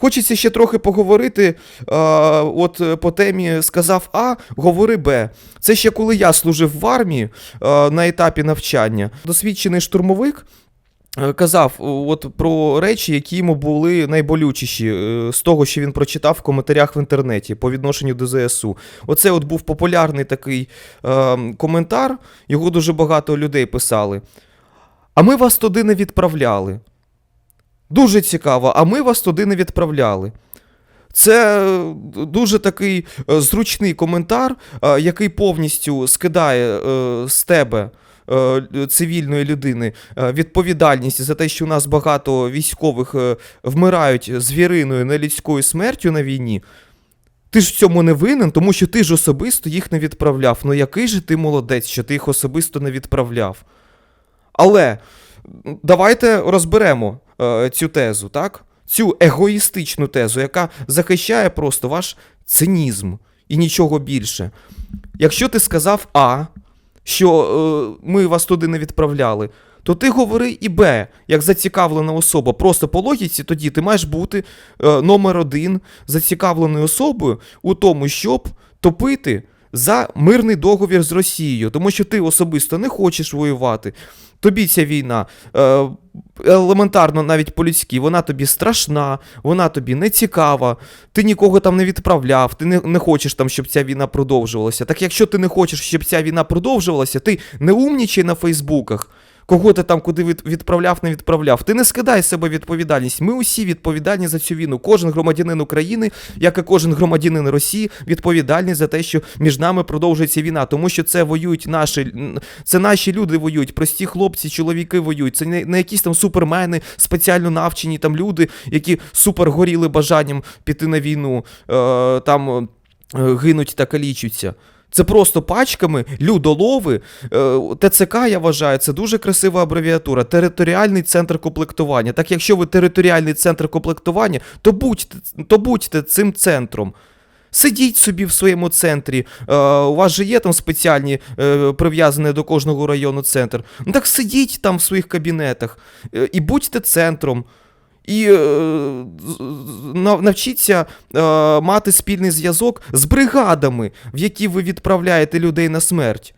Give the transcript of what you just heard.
Хочеться ще трохи поговорити. Е, от е, по темі сказав А, говори Б. Це ще коли я служив в армії е, на етапі навчання. Досвідчений штурмовик. е, Казав от про речі, які йому були найболючіші е, з того, що він прочитав в коментарях в інтернеті по відношенню до ЗСУ. Оце от був популярний такий е, коментар, його дуже багато людей писали. А ми вас туди не відправляли. Дуже цікаво, а ми вас туди не відправляли. Це е, дуже такий е, зручний коментар, е, який повністю скидає з тебе. Цивільної людини відповідальність за те, що у нас багато військових вмирають звіриною нелюдською смертю на війні. Ти ж в цьому не винен, тому що ти ж особисто їх не відправляв. Ну який же ти молодець, що ти їх особисто не відправляв? Але давайте розберемо е, цю тезу, так? Цю егоїстичну тезу, яка захищає просто ваш цинізм і нічого більше. Якщо ти сказав А, що е, ми вас туди не відправляли, то ти говори і Б, як зацікавлена особа. Просто по логіці тоді ти маєш бути е, номер один зацікавленою особою у тому, щоб топити за мирний договір з Росією, тому що ти особисто не хочеш воювати. Тобі ця війна е, елементарно навіть по-людськи, вона тобі страшна, вона тобі не цікава, ти нікого там не відправляв, ти не, не хочеш там, щоб ця війна продовжувалася. Так якщо ти не хочеш, щоб ця війна продовжувалася, ти не умнічай на Фейсбуках. Кого ти там куди відправляв, не відправляв. Ти не скидай з себе відповідальність. Ми усі відповідальні за цю війну. Кожен громадянин України, як і кожен громадянин Росії, відповідальний за те, що між нами продовжується війна, тому що це воюють наші, це наші люди воюють, прості хлопці, чоловіки воюють. Це не, не якісь там супермени, спеціально навчені там люди, які супер горіли бажанням піти на війну, е, там е, гинуть та калічуться. Це просто пачками людолови. Е, ТЦК, я вважаю, це дуже красива абревіатура. Територіальний центр комплектування. Так якщо ви територіальний центр комплектування, то будьте, то будьте цим центром. Сидіть собі в своєму центрі. Е, у вас же є там спеціальні е, прив'язані до кожного району центр. Ну так сидіть там в своїх кабінетах е, і будьте центром. І е, навчіться е, мати спільний зв'язок з бригадами, в які ви відправляєте людей на смерть.